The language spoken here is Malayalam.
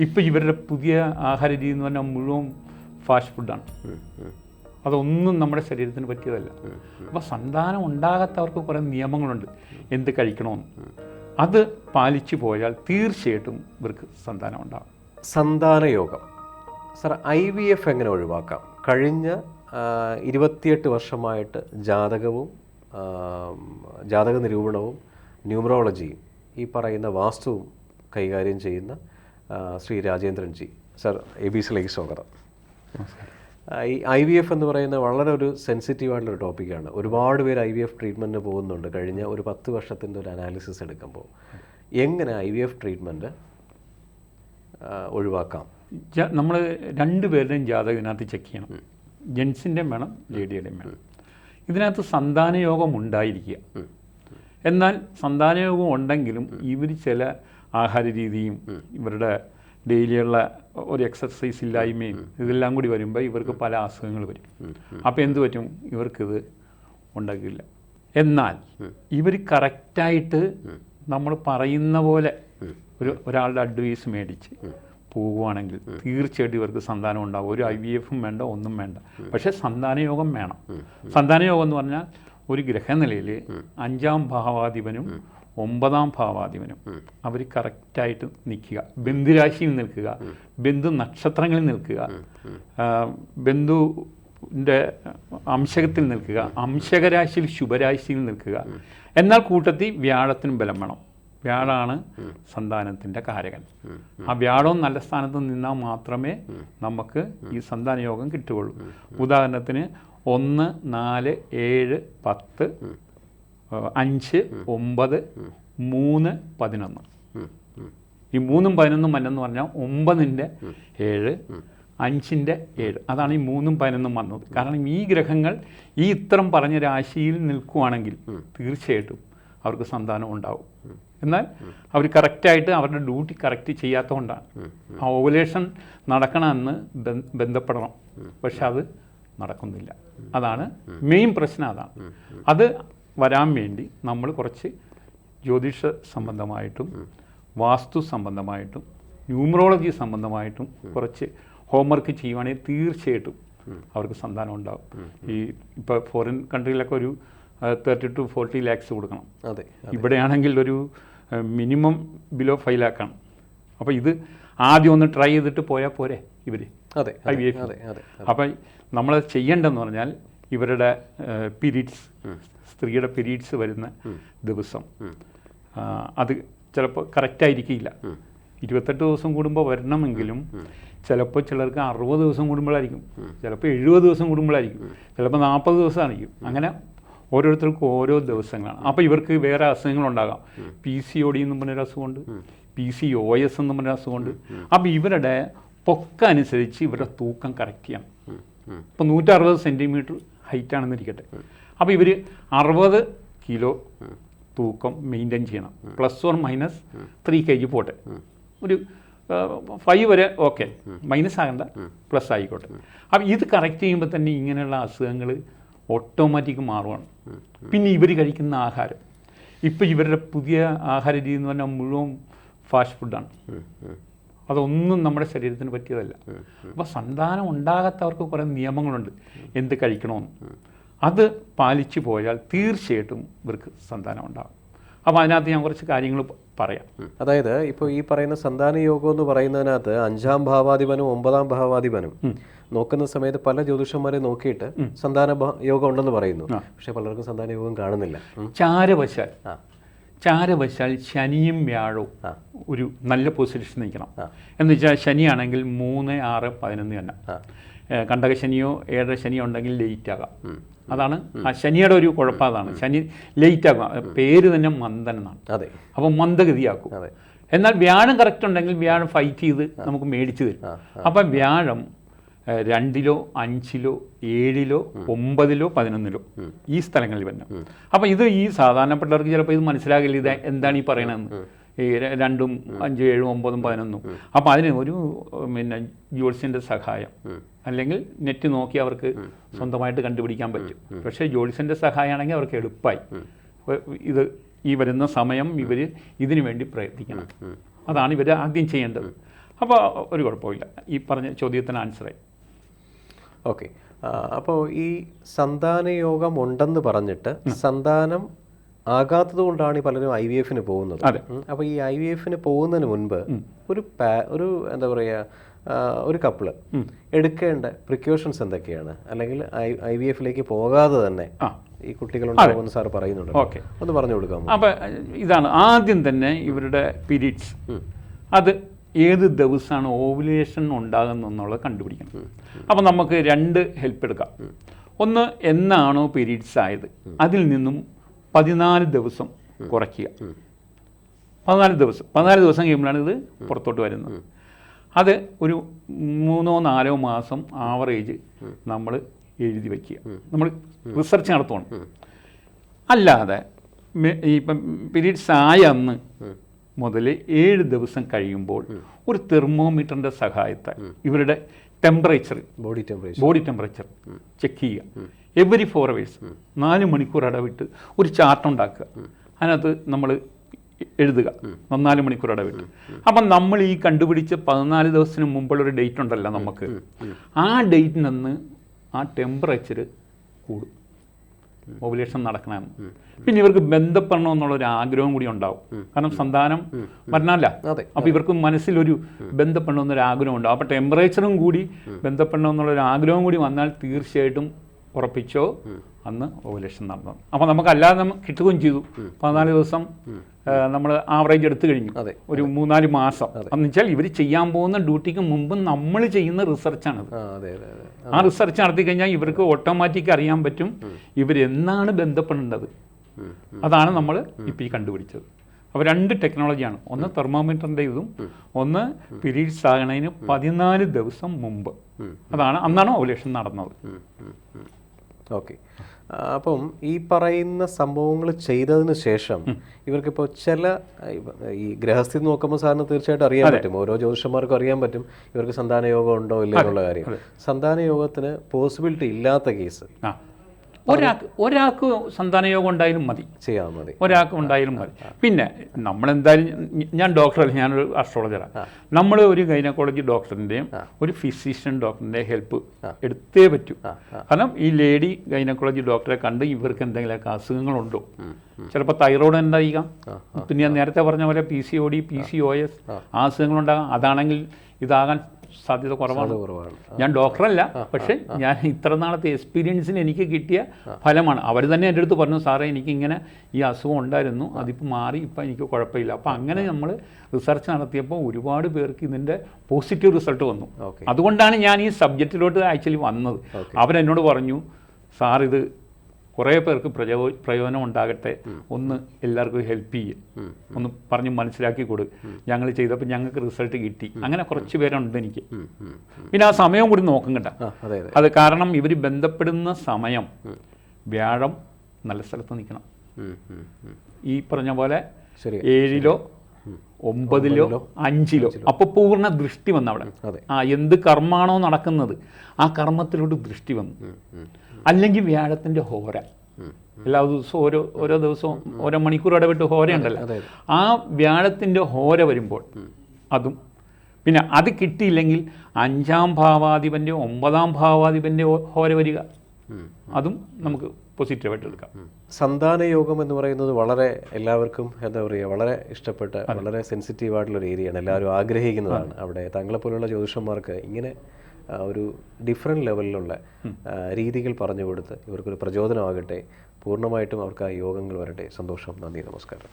ഇപ്പം ഇവരുടെ പുതിയ ആഹാര രീതി എന്ന് പറഞ്ഞാൽ മുഴുവൻ ഫാസ്റ്റ് ഫുഡാണ് അതൊന്നും നമ്മുടെ ശരീരത്തിന് പറ്റിയതല്ല. അപ്പോൾ സന്താനം ഉണ്ടാകാത്തവർക്ക് കുറേ നിയമങ്ങളുണ്ട്. എന്ത് കഴിക്കണമെന്ന് അത് പാലിച്ചു പോയാൽ തീർച്ചയായിട്ടും ഇവർക്ക് സന്താനം ഉണ്ടാകും. സന്താന യോഗം സർ ഐ വി എഫ് എങ്ങനെ ഒഴിവാക്കാം? കഴിഞ്ഞ ഇരുപത്തിയെട്ട് വർഷമായിട്ട് ജാതകവും ജാതക നിരൂപണവും ന്യൂമറോളജിയും ഈ പറയുന്ന വാസ്തുവും കൈകാര്യം ചെയ്യുന്ന ശ്രീ രാജേന്ദ്രൻജി. സർ എ ബി സിലേക്ക് സ്വാഗതം. ഈ ഐ വി എഫ് എന്ന് പറയുന്ന വളരെ ഒരു സെൻസിറ്റീവ് ആയിട്ടുള്ള ഒരു ടോപ്പിക്കാണ് ഒരുപാട് പേര് ഐ വി എഫ് ട്രീറ്റ്മെന്റിന് പോകുന്നുണ്ട്. കഴിഞ്ഞ ഒരു പത്ത് വർഷത്തിന്റെ ഒരു അനാലിസിസ് എടുക്കുമ്പോൾ. എങ്ങനെ ഐ വി എഫ് ട്രീറ്റ്മെന്റ് ഒഴിവാക്കാം? നമ്മൾ രണ്ടുപേരുടെയും ജാതകം ഇതിനകത്ത് ചെക്ക് ചെയ്യണം. ജെൻസിന്റെയും വേണം ലേഡിയുടെയും വേണം. ഇതിനകത്ത് സന്താനയോഗം ഉണ്ടായിരിക്കുക. എന്നാൽ സന്താനയോഗം ഉണ്ടെങ്കിലും ഇവർ ചില ആഹാര രീതിയും ഇവരുടെ ഡെയിലിയുള്ള ഒരു എക്സർസൈസ് ഇല്ലായ്മയും ഇതെല്ലാം കൂടി വരുമ്പോൾ ഇവർക്ക് പല അസുഖങ്ങൾ വരും. അപ്പോൾ എന്ത് പറ്റും? ഇവർക്കിത് ഉണ്ടാക്കില്ല. എന്നാൽ ഇവർ കറക്റ്റായിട്ട് നമ്മൾ പറയുന്ന പോലെ ഒരു ഒരാളുടെ അഡ്വൈസ് മേടിച്ച് പോകുവാണെങ്കിൽ തീർച്ചയായിട്ടും ഇവർക്ക് സന്താനം ഉണ്ടാവും. ഒരു ഐ വി എഫും വേണ്ട ഒന്നും വേണ്ട. പക്ഷേ സന്താനയോഗം വേണം. സന്താനയോഗം എന്ന് പറഞ്ഞാൽ ഒരു ഗ്രഹനിലയിൽ അഞ്ചാം ഭാവാധിപനും ഒമ്പതാം ഭാവാധിപനും. അവർ കറക്റ്റായിട്ട് നിൽക്കുക. ബന്ധുരാശിയിൽ നിൽക്കുക. ബന്ധു നക്ഷത്രങ്ങളിൽ നിൽക്കുക. ബന്ധു ബന്ധുവിന്റെ അംശകത്തിൽ നിൽക്കുക. അംശകരാശിയിൽ ശുഭരാശിയിൽ നിൽക്കുക. എന്നാൽ കൂട്ടത്തിൽ വ്യാഴത്തിനും ബലം വേണം. വ്യാഴാണ് സന്താനത്തിന്റെ കാരകൻ. ആ വ്യാഴവും നല്ല സ്ഥാനത്ത് നിന്നാൽ മാത്രമേ നമുക്ക് ഈ സന്താന യോഗം കിട്ടുകയുള്ളൂ ഉദാഹരണത്തിന് ഒന്ന് നാല് ഏഴ് പത്ത് അഞ്ച് ഒമ്പത് മൂന്ന് പതിനൊന്ന്. ഈ മൂന്നും പതിനൊന്നും മഞ്ഞെന്ന് പറഞ്ഞാൽ ഒമ്പതിന്റെ ഏഴ് അഞ്ചിന്റെ ഏഴ്. അതാണ് ഈ മൂന്നും പതിനൊന്നും വന്നത്. കാരണം ഈ ഗ്രഹങ്ങൾ ഈ ഇത്രം പറഞ്ഞ രാശിയിൽ നിൽക്കുവാണെങ്കിൽ തീർച്ചയായിട്ടും അവർക്ക് സന്താനം ഉണ്ടാവും. എന്നാൽ അവർ കറക്റ്റായിട്ട് അവരുടെ ഡ്യൂട്ടി കറക്റ്റ് ചെയ്യാത്തതുകൊണ്ടാണ്. ആ ഓവുലേഷൻ നടക്കണമെന്ന് ബന്ധപ്പെടണം. പക്ഷെ അത് നടക്കുന്നില്ല. അതാണ് മെയിൻ പ്രശ്നം അതാണ്. അത് വരാൻ വേണ്ടി നമ്മൾ കുറച്ച് ജ്യോതിഷ സംബന്ധമായിട്ടും വാസ്തു സംബന്ധമായിട്ടും ന്യൂമറോളജി സംബന്ധമായിട്ടും കുറച്ച് ഹോംവർക്ക് ചെയ്യുവാണെങ്കിൽ തീർച്ചയായിട്ടും അവർക്ക് സന്താനം ഉണ്ടാവും. ഈ ഇപ്പോൾ ഫോറിൻ കൺട്രിയിലൊക്കെ ഒരു തേർട്ടി ടു ഫോർട്ടി ലാക്സ് കൊടുക്കണം. അതെ ഇവിടെയാണെങ്കിൽ ഒരു മിനിമം ബിലോ ഫൈവ് ലാക്കാണ് അപ്പോൾ ഇത് ആദ്യം ഒന്ന് ട്രൈ ചെയ്തിട്ട് പോയാൽ പോരെ ഇവർ അതെ ഐ വി എഫ് അപ്പം നമ്മൾ ചെയ്യേണ്ടതെന്ന് പറഞ്ഞാൽ ഇവരുടെ പീരീഡ്സ് സ്ത്രീയുടെ പീരീഡ്സ് വരുന്ന ദിവസം. അത് ചിലപ്പോൾ കറക്റ്റായിരിക്കില്ല. ഇരുപത്തെട്ട് ദിവസം കൂടുമ്പോൾ വരണമെങ്കിലും ചിലപ്പോൾ ചിലർക്ക് അറുപത് ദിവസം കൂടുമ്പോഴായിരിക്കും. ചിലപ്പോൾ എഴുപത് ദിവസം കൂടുമ്പോഴായിരിക്കും. ചിലപ്പോൾ നാൽപ്പത് ദിവസമായിരിക്കും. അങ്ങനെ ഓരോരുത്തർക്കും ഓരോ ദിവസങ്ങളാണ്. അപ്പോൾ ഇവർക്ക് വേറെ അസുഖങ്ങളുണ്ടാകാം പി സി ഒ ഡി എന്നും പറഞ്ഞൊരു അസുഖമുണ്ട്. പി സി ഒ എസ് എന്നും പറഞ്ഞൊരു അസുഖമുണ്ട്. അപ്പോൾ ഇവരുടെ പൊക്ക അനുസരിച്ച് ഇവരുടെ തൂക്കം കറക്റ്റ് ചെയ്യണം. ഇപ്പോൾ നൂറ്ററുപത് സെന്റിമീറ്റർ ഹൈറ്റ് ആണെന്നിരിക്കട്ടെ അപ്പോൾ ഇവർ അറുപത് കിലോ തൂക്കം മെയിന്റെയിൻ ചെയ്യണം. Plus or minus three K G പോട്ടെ. ഒരു ഫൈവ് വരെ ഓക്കെ മൈനസ് ആകണ്ട പ്ലസ് ആയിക്കോട്ടെ. അപ്പോൾ ഇത് കറക്റ്റ് ചെയ്യുമ്പോൾ തന്നെ ഇങ്ങനെയുള്ള അസുഖങ്ങൾ ഓട്ടോമാറ്റിക് മാറുവാണ്. പിന്നെ ഇവർ കഴിക്കുന്ന ആഹാരം. ഇപ്പോൾ ഇവരുടെ പുതിയ ആഹാര രീതി എന്ന് പറഞ്ഞാൽ മുഴുവൻ ഫാസ്റ്റ് ഫുഡാണ് അതൊന്നും നമ്മുടെ ശരീരത്തിന് പറ്റിയതല്ല. അപ്പോൾ സന്താനം ഉണ്ടാകാത്തവർക്ക് കുറേ നിയമങ്ങളുണ്ട്. എന്ത് കഴിക്കണമെന്ന്. അത് പാലിച്ചു പോയാൽ തീർച്ചയായിട്ടും ഇവർക്ക് സന്താനം ഉണ്ടാകും. അപ്പോൾ അതിനകത്ത് ഞാൻ കുറച്ച് കാര്യങ്ങൾ പറയാം. അതായത് ഇപ്പോൾ ഈ പറയുന്ന സന്താന യോഗം എന്ന് പറയുന്നതിനകത്ത് അഞ്ചാം ഭാവാധിപനും ഒമ്പതാം ഭാവാധിപനും നോക്കുന്ന സമയത്ത് പല ജ്യോതിഷന്മാരെ നോക്കിയിട്ട് സന്താന യോഗം ഉണ്ടെന്ന് പറയുന്നു. പക്ഷെ പലർക്കും സന്താന യോഗം കാണുന്നില്ല. ചാരവശാൽ. ചാരവശാൽ ശനിയും വ്യാഴവും ഒരു നല്ല പൊസിഷൻ നിൽക്കണം. എന്ന് വെച്ചാൽ ശനിയാണെങ്കിൽ മൂന്ന് ആറ് പതിനൊന്ന് തന്നെ. കണ്ടക ശനിയോ ഏഴര ശനിയോ ഉണ്ടെങ്കിൽ ലേറ്റ് ആകാം. അതാണ് ആ ശനിയുടെ ഒരു കുഴപ്പം അതാണ്. ശനി ലേറ്റ് ആകാം. പേര് തന്നെ മന്ദൻ എന്നാണ്. അതെ. അപ്പം മന്ദഗതിയാക്കും. എന്നാൽ വ്യാഴം കറക്റ്റ് ഉണ്ടെങ്കിൽ വ്യാഴം ഫൈറ്റ് ചെയ്ത് നമുക്ക് മേടിച്ചു തരും. അപ്പം വ്യാഴം രണ്ടിലോ അഞ്ചിലോ ഏഴിലോ ഒമ്പതിലോ പതിനൊന്നിലോ ഈ സ്ഥലങ്ങളിൽ വരണം. അപ്പം ഇത് ഈ സാധാരണപ്പെട്ടവർക്ക് ചിലപ്പോൾ ഇത് മനസ്സിലാകില്ല. ഇത് എന്താണ് ഈ പറയണതെന്ന്. ഈ രണ്ടും അഞ്ചും ഏഴും ഒമ്പതും പതിനൊന്നും. അപ്പം അതിന് ഒരു പിന്നെ ജ്യോത്സ്യന്റെ സഹായം. അല്ലെങ്കിൽ നെറ്റ് നോക്കി അവർക്ക് സ്വന്തമായിട്ട് കണ്ടുപിടിക്കാൻ പറ്റും. പക്ഷേ ജ്യോത്സ്യന്റെ സഹായമാണെങ്കിൽ അവർക്ക് എളുപ്പമായി ഇത് ഈ വരുന്ന സമയം ഇവർ ഇതിനു വേണ്ടി പ്രയത്നിക്കണം. അതാണ് ഇവർ ആദ്യം ചെയ്യേണ്ടത്. അപ്പോൾ ഒരു കുഴപ്പമില്ല. ഈ പറഞ്ഞ ചോദ്യത്തിന് ആൻസറായി ഓക്കെ അപ്പോൾ ഈ സന്താന യോഗം ഉണ്ടെന്ന് പറഞ്ഞിട്ട് സന്താനം ആകാത്തത് കൊണ്ടാണ് ഈ പലരും ഐ വി എഫിന് പോകുന്നത്. അപ്പോൾ ഈ ഐ വി എഫിന് പോകുന്നതിന് മുൻപ് ഒരു ഒരു എന്താ പറയുക ഒരു കപ്പിൾ എടുക്കേണ്ട പ്രിക്കോഷൻസ് എന്തൊക്കെയാണ്? അല്ലെങ്കിൽ ഐ വി എഫിലേക്ക് പോകാതെ തന്നെ. ഈ കുട്ടികളുണ്ടാകുമെന്ന് സാർ പറയുന്നുണ്ട് ഓക്കെ. ഒന്ന് പറഞ്ഞു കൊടുക്കാം അപ്പോൾ ഇതാണ് ആദ്യം തന്നെ ഇവരുടെ പിരീഡ്സ് അത് ഏത് ദിവസമാണ് ഓവുലേഷൻ ഉണ്ടാകുന്നെന്നുള്ളത് കണ്ടുപിടിക്കണം. അപ്പോൾ നമുക്ക് രണ്ട് ഹെൽപ്പ് എടുക്കാം. ഒന്ന് എന്നാണോ പിരീഡ്സ് ആയത്? അതിൽ നിന്നും പതിനാല് ദിവസം കുറയ്ക്കുക. പതിനാല് ദിവസം. പതിനാല് ദിവസം കഴിയുമ്പോഴാണ് ഇത് പുറത്തോട്ട് വരുന്നത്. അത് ഒരു മൂന്നോ നാലോ മാസം ആവറേജ് നമ്മൾ എഴുതി വയ്ക്കുക നമ്മൾ റിസർച്ച് നടത്തണം അല്ലാതെ ഇപ്പം പീരീഡ്സ് ആയ അന്ന് മുതൽ ഏഴ് ദിവസം കഴിയുമ്പോൾ ഒരു തെർമോമീറ്ററിന്റെ സഹായത്താൽ ഇവരുടെ temperature body temperature body temperature check ചെയ്യുക. എവറി ഫോർ അവേഴ്സ് നാല് മണിക്കൂർ ഇടവിട്ട് ഒരു ചാർട്ട് ഉണ്ടാക്കുക. അതിനകത്ത് നമ്മൾ എഴുതുക. നന്നാൽ മണിക്കൂർ ഇടവിട്ട്. അപ്പം നമ്മൾ ഈ കണ്ടുപിടിച്ച പതിനാല് ദിവസത്തിന് മുമ്പുള്ള ഒരു ഡേറ്റ് ഉണ്ടല്ലോ നമുക്ക്. ആ ഡേറ്റിൽ നിന്ന് ആ ടെമ്പറേച്ചർ കൂടും. ഓവുലേഷൻ നടക്കണമെന്ന് പിന്നെ ഇവർക്ക് ബന്ധപ്പെടണം എന്നുള്ള ഒരു ആഗ്രഹം കൂടി ഉണ്ടാവും കാരണം സന്താനം വരണമല്ല. അപ്പോൾ ഇവർക്ക് മനസ്സിലൊരു ബന്ധപ്പെടണമെന്നൊരു ആഗ്രഹം ഉണ്ടാവും. അപ്പോൾ ടെമ്പറേച്ചറും കൂടി ബന്ധപ്പെടണമെന്നുള്ളൊരു ആഗ്രഹം കൂടി വന്നാൽ തീർച്ചയായിട്ടും ഉറപ്പിച്ചോ അന്ന് ഓവുലേഷൻ നടന്നു. അപ്പോൾ നമുക്ക് അല്ലാതെ നമുക്ക് കിട്ടുകയും ചെയ്തു. പതിനാല് ദിവസം നമ്മൾ ആവറേജ് എടുത്തു കഴിഞ്ഞു. അതെ. ഒരു മൂന്നാൽ മാസം. എന്ന് വെച്ചാൽ ഇവർ ചെയ്യാൻ പോകുന്ന ഡ്യൂട്ടിക്ക് മുമ്പ് നമ്മൾ ചെയ്യുന്ന റിസർച്ചാണ് ആ റിസർച്ച് നടത്തി കഴിഞ്ഞാൽ ഇവർക്ക് ഓട്ടോമാറ്റിക് അറിയാൻ പറ്റും. ഇവരെന്നാണ് ബന്ധപ്പെടേണ്ടത്. അതാണ് നമ്മൾ ഇപ്പോൾ ഈ കണ്ടുപിടിച്ചത്. അപ്പോൾ രണ്ട് ടെക്നോളജിയാണ് ഒന്ന് തെർമോമീറ്ററിന്റെ ഇതും ഒന്ന് പിരീഡ്സ് ആകണതിന് പതിനാല് ദിവസം മുമ്പ്. അതാണ് അന്നാണ് ഓവുലേഷൻ നടന്നത്. ഓക്കെ. അപ്പം ഈ പറയുന്ന സംഭവങ്ങൾ ചെയ്തതിന് ശേഷം ഇവർക്കിപ്പോൾ ചില ഈ ഗ്രഹസ്ഥി നോക്കുമ്പോൾ സാറിന് തീർച്ചയായിട്ടും അറിയാൻ പറ്റും. ഓരോ ജ്യോതിഷന്മാർക്കും അറിയാൻ പറ്റും. ഇവർക്ക് സന്താന യോഗം ഉണ്ടോ ഇല്ലയോ എന്നുള്ള കാര്യം. സന്താന യോഗത്തിന് പോസിബിലിറ്റി ഇല്ലാത്ത കേസ് ഒരാൾക്ക് ഒരാൾക്ക് സന്താനയോഗം ഉണ്ടായാലും മതി. ചെയ്യാൻ മതി. ഒരാൾക്ക് ഉണ്ടായാലും മതി. പിന്നെ നമ്മൾ എന്തായാലും ഞാൻ ഡോക്ടറല്ല ഞാനൊരു അസ്ട്രോളജറാണ് നമ്മൾ ഒരു ഗൈനക്കോളജി ഡോക്ടറിന്റെയും ഒരു ഫിസിഷ്യൻ ഡോക്ടറിന്റെയും ഹെൽപ്പ് എടുത്തേ പറ്റൂ. കാരണം ഈ ലേഡി ഗൈനക്കോളജി ഡോക്ടറെ കണ്ട് ഇവർക്ക് എന്തെങ്കിലുമൊക്കെ അസുഖങ്ങളുണ്ടോ? ചിലപ്പോൾ തൈറോയിഡ് ഉണ്ടായിരിക്കാം പിന്നെ ഞാൻ നേരത്തെ പറഞ്ഞ പോലെ P C O D P C O S ആ അസുഖങ്ങളുണ്ടാകാം. അതാണെങ്കിൽ ഇതാകാൻ സാധ്യത കുറവാണ്. കുറവാണ്. ഞാൻ ഡോക്ടറല്ല പക്ഷേ ഞാൻ ഇത്ര നാളത്തെ എക്സ്പീരിയൻസിന് എനിക്ക് കിട്ടിയ ഫലമാണ്. അവർ തന്നെ എന്റെ അടുത്ത് പറഞ്ഞു സാറേ എനിക്കിങ്ങനെ ഈ അസുഖം ഉണ്ടായിരുന്നു. അതിപ്പോൾ മാറി ഇപ്പം എനിക്ക് കുഴപ്പമില്ല. അപ്പോൾ അങ്ങനെ നമ്മൾ റിസർച്ച് നടത്തിയപ്പോൾ ഒരുപാട് പേർക്ക് ഇതിന്റെ പോസിറ്റീവ് റിസൾട്ട് വന്നു. അതുകൊണ്ടാണ് ഞാൻ ഈ സബ്ജക്റ്റിലോട്ട് ആക്ച്വലി വന്നത്. അവരെന്നോട് പറഞ്ഞു സാർ ഇത് കുറേ പേർക്ക് പ്രചോ പ്രയോജനം ഉണ്ടാകട്ടെ. ഒന്ന് എല്ലാവർക്കും ഹെൽപ്പ് ചെയ്യുക ഒന്ന് പറഞ്ഞ് മനസ്സിലാക്കി കൊടു. ഞങ്ങൾ ചെയ്തപ്പോൾ ഞങ്ങൾക്ക് റിസൾട്ട് കിട്ടി. അങ്ങനെ കുറച്ച് പേരുണ്ട് എനിക്ക്. പിന്നെ ആ സമയം കൂടി നോക്കും കേട്ടോ. അതെ കാരണം ഇവർ ബന്ധപ്പെടുന്ന സമയം വ്യാഴം നല്ല സ്ഥലത്ത് നിൽക്കണം. ഈ പറഞ്ഞ പോലെ ഏഴിലോ ഒമ്പതിലോ അഞ്ചിലോ. അപ്പോൾ പൂർണ ദൃഷ്ടി വന്നു അവിടെ ആ എന്ത് കർമ്മമാണോ നടക്കുന്നത് ആ കർമ്മത്തിലോട്ട് ദൃഷ്ടി വന്നു. അല്ലെങ്കിൽ വ്യാഴത്തിന്റെ ഹോര. എല്ലാ ദിവസവും ഓരോ ഓരോ ദിവസവും ഓരോ മണിക്കൂർ ഇടവിട്ട് ഹോര ഉണ്ടല്ലോ. ആ വ്യാഴത്തിന്റെ ഹോര വരുമ്പോൾ അതും. പിന്നെ അത് കിട്ടിയില്ലെങ്കിൽ അഞ്ചാം ഭാവാധിപന്റെ ഒമ്പതാം ഭാവാധിപന്റെ ഹോര വരിക. അതും നമുക്ക് പോസിറ്റീവായിട്ട് എടുക്കാം സന്താന യോഗം എന്ന് പറയുന്നത് വളരെ എല്ലാവർക്കും എന്താ പറയുക വളരെ ഇഷ്ടപ്പെട്ട വളരെ സെൻസിറ്റീവ് ആയിട്ടുള്ള ഒരു ഏരിയയാണ്. എല്ലാവരും ആഗ്രഹിക്കുന്നതാണ്. അവിടെ താങ്കളെ പോലുള്ള ജ്യോതിഷന്മാർക്ക് ഇങ്ങനെ ഒരു ഡിഫറെന്റ് ലെവലിലുള്ള രീതികൾ പറഞ്ഞു കൊടുത്ത് ഇവർക്കൊരു പ്രചോദനമാകട്ടെ. പൂർണമായിട്ടും അവർക്ക് ആ യോഗങ്ങൾ വരട്ടെ. സന്തോഷം. നന്ദി. നമസ്കാരം.